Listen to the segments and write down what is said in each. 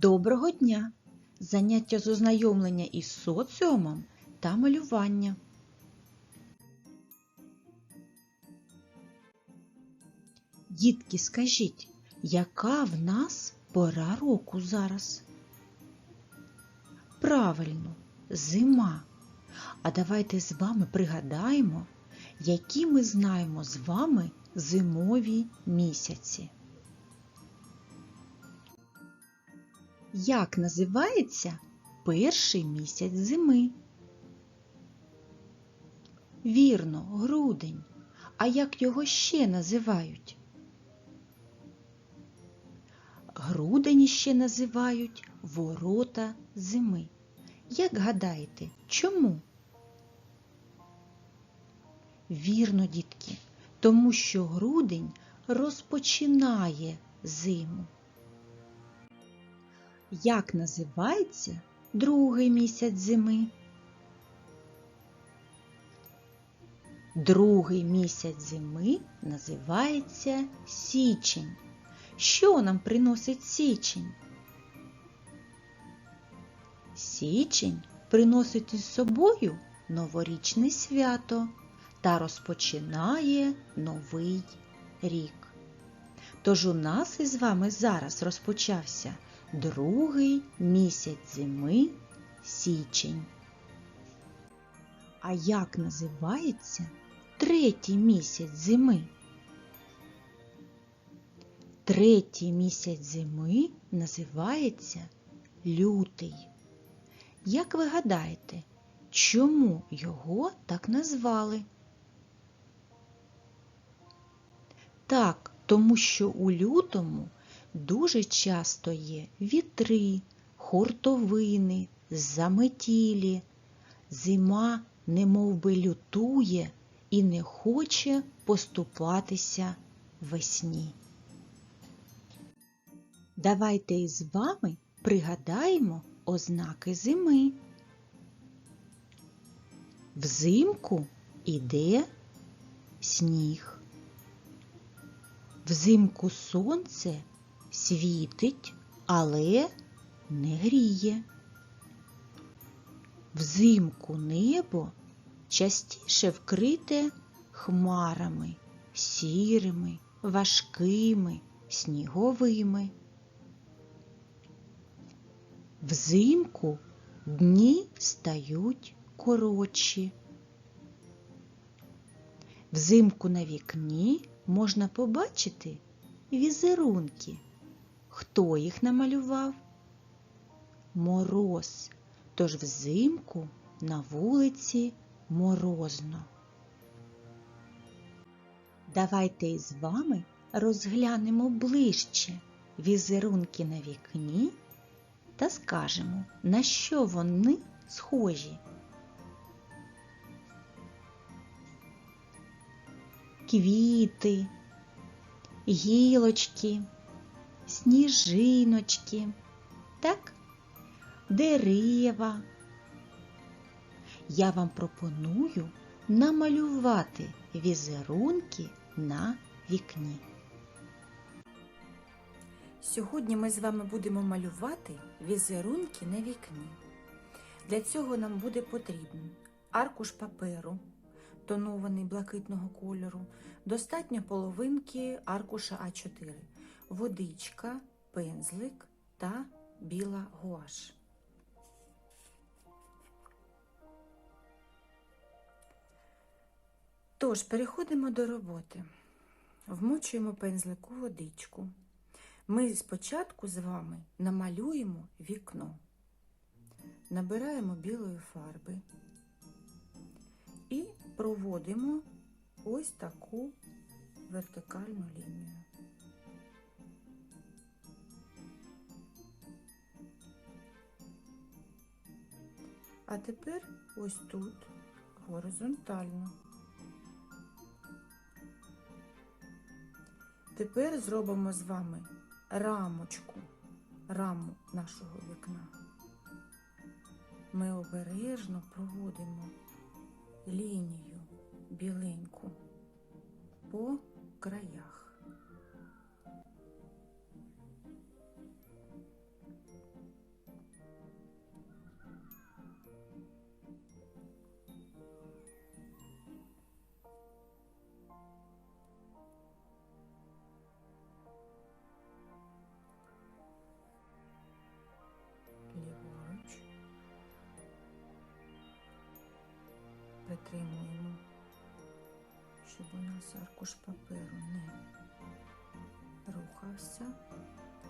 Доброго дня! Заняття з ознайомлення із соціумом та малювання. Дітки, скажіть, яка в нас пора року зараз? Правильно, зима. А давайте з вами пригадаємо, які ми знаємо з вами зимові місяці. Як називається перший місяць зими? Вірно, грудень. А як його ще називають? Грудень ще називають ворота зими. Як гадаєте, чому? Вірно, дітки, тому що грудень розпочинає зиму. Як називається другий місяць зими? Другий місяць зими називається січень. Що нам приносить січень? Січень приносить із собою новорічне свято та розпочинає новий рік. Тож у нас із вами зараз розпочався другий місяць зими січень. А як називається третій місяць зими? Третій місяць зими називається лютий. Як ви гадаєте, чому його так назвали? Так, тому що у лютому дуже часто є вітри, хуртовини, заметілі. Зима немов би лютує і не хоче поступатися весні. Давайте із вами пригадаємо ознаки зими. Взимку іде сніг. Взимку сонце світить, але не гріє. Взимку небо частіше вкрите хмарами, сірими, важкими, сніговими. Взимку дні стають коротші. Взимку на вікні можна побачити візерунки. Хто їх намалював? Мороз. Тож взимку на вулиці морозно. Давайте із вами розглянемо ближче візерунки на вікні та скажемо, на що вони схожі. Квіти, гілочки, сніжиночки, так, дерева. Я вам пропоную намалювати візерунки на вікні. Сьогодні ми з вами будемо малювати візерунки на вікні. Для цього нам буде потрібен аркуш паперу, тонований блакитного кольору, достатньо половинки аркуша А4, водичка, пензлик та біла гуаш. Тож, переходимо до роботи. Вмочуємо пензлик у водичку. Ми спочатку з вами намалюємо вікно, набираємо білої фарби і проводимо ось таку вертикальну лінію. А тепер ось тут горизонтально. Тепер зробимо з вами рамочку, раму нашого вікна. Ми обережно проводимо лінію біленьку по краях. Притримуємо, щоб у нас аркуш паперу не рухався.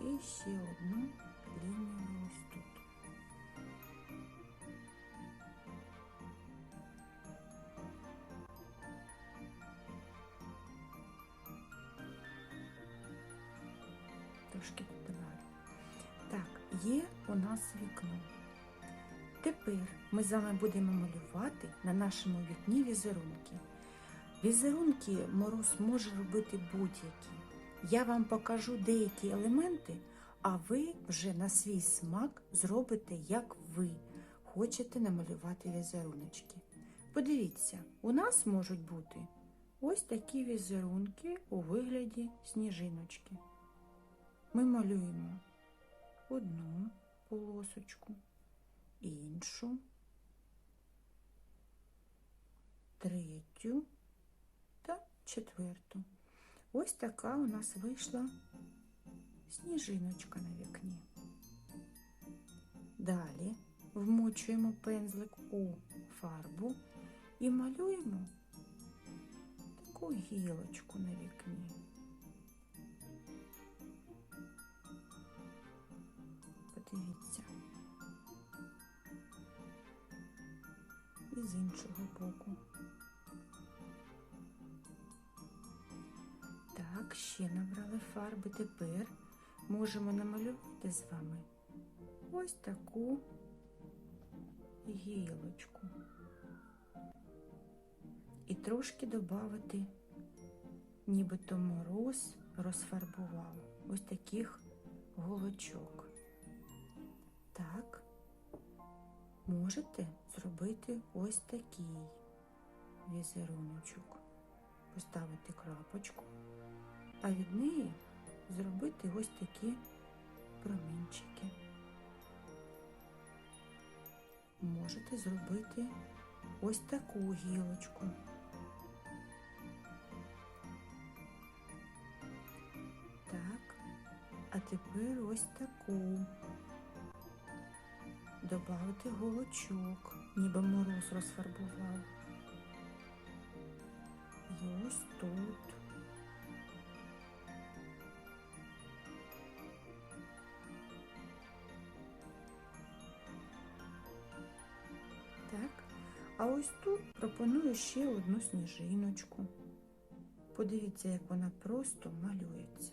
І ще одну лінію ось тут. Трошки додаваю. Так, є у нас вікно. Тепер ми з вами будемо малювати на нашому вікні візерунки. Візерунки мороз може робити будь-які. Я вам покажу деякі елементи, а ви вже на свій смак зробите, як ви хочете намалювати візеруночки. Подивіться, у нас можуть бути ось такі візерунки у вигляді сніжиночки. Ми малюємо одну полосочку, іншу, третю та четверту. Ось така у нас вийшла сніжиночка на вікні. Далі вмочуємо пензлик у фарбу і малюємо таку гілочку на вікні. Подивіться. І з іншого боку. Так, ще набрали фарби. Тепер можемо намалювати з вами ось таку гілочку. І трошки додати, нібито мороз розфарбував ось таких голочок. Так, можете зробити ось такий візеруночок. Поставити крапочку, а від неї зробити ось такі промінчики. Можете зробити ось таку гілочку. Так, а тепер ось таку. Добавити голочок, ніби мороз розфарбував. І ось тут. Так, а ось тут пропоную ще одну сніжиночку. Подивіться, як вона просто малюється.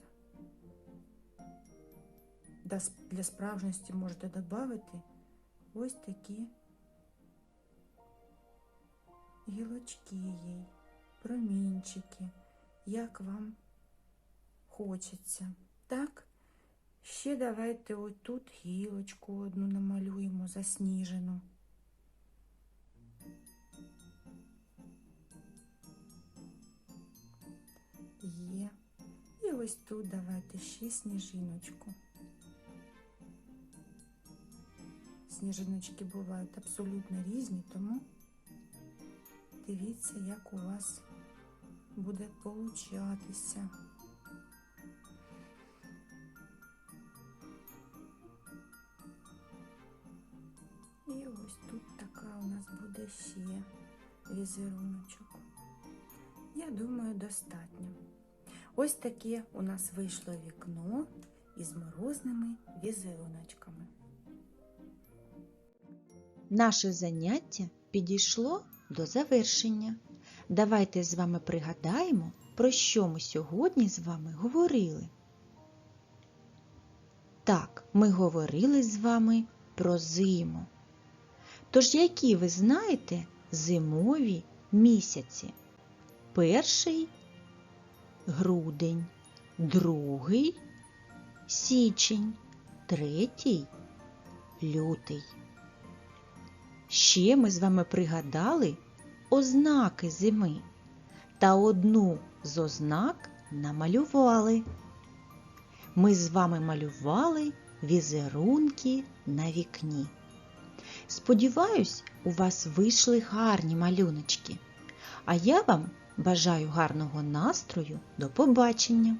Для справжності можете додати ось такі гілочки їй, промінчики, як вам хочеться. Так? Ще давайте отут гілочку одну намалюємо засніжену. Є. І ось тут давайте ще сніжиночку. Сніжиночки бувають абсолютно різні, тому дивіться, як у вас буде получатися. І ось тут така у нас буде ще візеруночок. Я думаю, достатньо. Ось таке у нас вийшло вікно із морозними візеруночками. Наше заняття підійшло до завершення. Давайте з вами пригадаємо, про що ми сьогодні з вами говорили. Так, ми говорили з вами про зиму. Тож, які ви знаєте зимові місяці? Перший грудень, другий січень, третій лютий. Ще ми з вами пригадали ознаки зими та одну з ознак намалювали. Ми з вами малювали візерунки на вікні. Сподіваюсь, у вас вийшли гарні малюночки. А я вам бажаю гарного настрою. До побачення!